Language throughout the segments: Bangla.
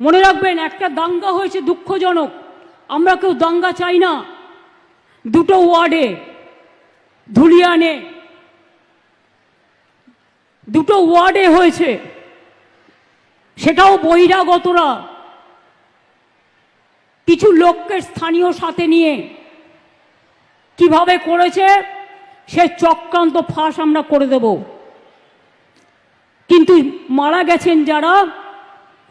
মনে রাখবেন, একটা দাঙ্গা হয়েছে দুঃখজনক। আমরা কেউ দাঙ্গা চাই না। দুটো ওয়ার্ডে, ধুলিয়ানে, দুটো ওয়ার্ডে হয়েছে। সেটাও বহিরাগতরা। কিছু লোককে স্থানীয় সাথে নিয়ে কীভাবে করেছে, সে চক্রান্ত ফাঁস আমরা করে দেব। কিন্তু মারা গেছেন যারা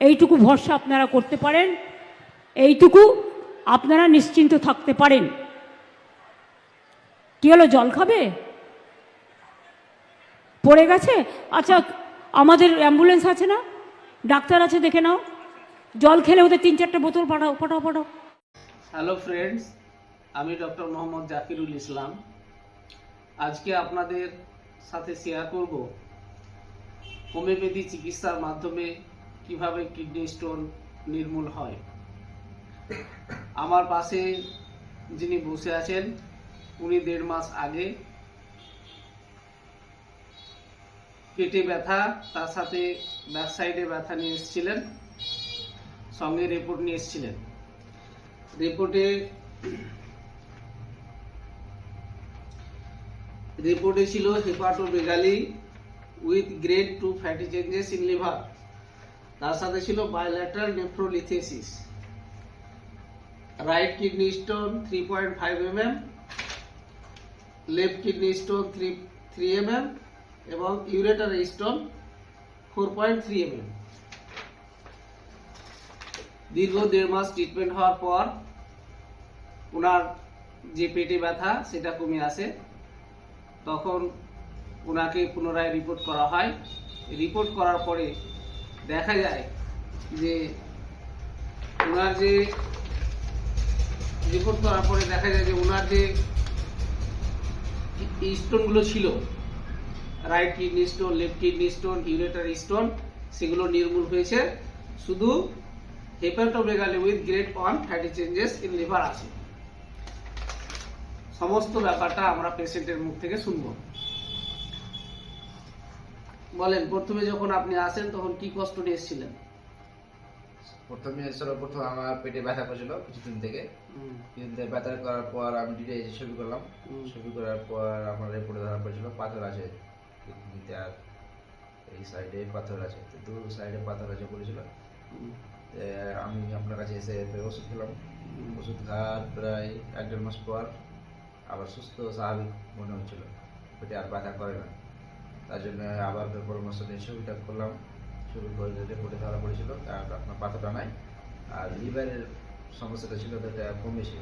এইটুকু ভরসা আপনারা করতে পারেন, এইটুকু আপনারা নিশ্চিন্ত থাকতে পারেন। কি হলো, জল খাবে? পড়ে গেছে? আচ্ছা আমাদের অ্যাম্বুলেন্স আছে না? ডাক্তার আছে, দেখে নাও। জল খেলে ওদের তিন চারটে বোতল পাঠাও পাঠাও পাঠাও। হ্যালো ফ্রেন্ডস আমি ডক্টর মোহাম্মদ জাকিরুল ইসলাম। আজকে আপনাদের সাথে শেয়ার করব হোমিওপ্যাথি চিকিৎসার মাধ্যমে কীভাবে কিডনি স্টোন নির্মূল হয়। আমার পাশে যিনি বসে আছেন, উনি দেড় মাস আগে পেটে ব্যথা, তার সাথে ব্যাক সাইডে ব্যথা নিয়ে এসেছিলেন, সঙ্গে রিপোর্ট নিয়ে এসেছিলেন। রিপোর্টে রিপোর্টে ছিল hepatomegaly with grade two fatty changes in liver. তার সাথে ছিল bilateral nephrolithiasis right kidney stone three point five M M left kidney stone three three M M এবং ureter stone four point three M M দীর্ঘ দেড় মাস ট্রিটমেন্ট হওয়ার পর ওনার যে পেটে ব্যথা, সেটা কমে আসে। তখন ওনাকে পুনরায় রিপোর্ট করা হয়। রিপোর্ট করার পরে দেখা যায় যে ওনার যে রিপোর্ট করার পরে দেখা যায় যে ওনার যে স্টোনগুলো ছিল right kidney stone left kidney stone ureter stone সেগুলো নির্মূল হয়েছে। শুধু hepatomegaly with grade one fatty changes in liver আছে। সমস্ত ব্যাপারটা আমরা পেশেন্টের মুখ থেকে শুনব। বলেন প্রথমে যখন আপনি আসেন তখন কি কষ্ট নিয়ে এসেছিলেন? প্রথমে সর্বপ্রথম আমার পেটে ব্যথা করছিল কিছুদিন থেকে। কিছুদিন থেকে ব্যথা করার পর আমি ডিটে এসে ছবি করলাম। ছবি করার পর আমার রিপোর্টে ধরা পড়েছিল পাথর আছে। আর এই সাইডে পাথর আছে তো দু সাইডে পাথর আছে হুম, আমি আপনার কাছে এসে ওষুধ খেলাম। ওষুধ খাওয়ার প্রায় এক দেড় মাস পর আবার সুস্থ স্বাভাবিক মনে হচ্ছিল। পেটে আর ব্যথা করে না। তার জন্য আবার পরামর্শ নিয়ে ছবিটা করলাম। ছবি করে রিপোর্টে ধরা পড়েছিল আর আপনার পাথরটা নাই। আর লিভারের সমস্যাটা ছিল সেটা কমেছে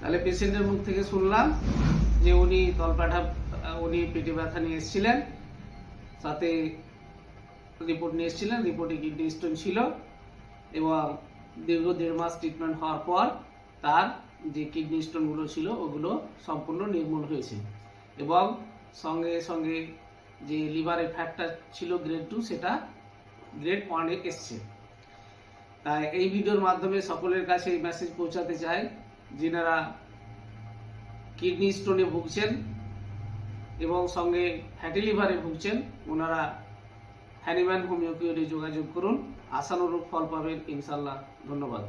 তাহলে পেশেন্টের মুখ থেকে শুনলাম যে উনি তলপাঠা উনি পেটে ব্যথা নিয়ে এসেছিলেন। সাথে রিপোর্ট নিয়ে এসেছিলেন রিপোর্টে কিডনি স্টোন ছিল এবং দীর্ঘ দেড় মাস ট্রিটমেন্ট হওয়ার পর তার যে কিডনি স্টোনগুলো ছিল, ওগুলো সম্পূর্ণ নির্মূল হয়েছে। এবং সঙ্গে সঙ্গে যে লিভারের ফ্যাটটা ছিল গ্রেড টু সেটা গ্রেড ওয়ানে এসছে। তাই এই ভিডিওর মাধ্যমে সকলের কাছে এই মেসেজ পৌঁছাতে চাই, যেনারা কিডনি স্টোনে ভুগছেন এবং সঙ্গে ফ্যাটি লিভারে ভুগছেন, ওনারা হ্যানিম্যান হোমিওপ্যাথি যোগাযোগ করুন। আশানুরূপ ফল পাবেন, ইনশাল্লাহ। ধন্যবাদ।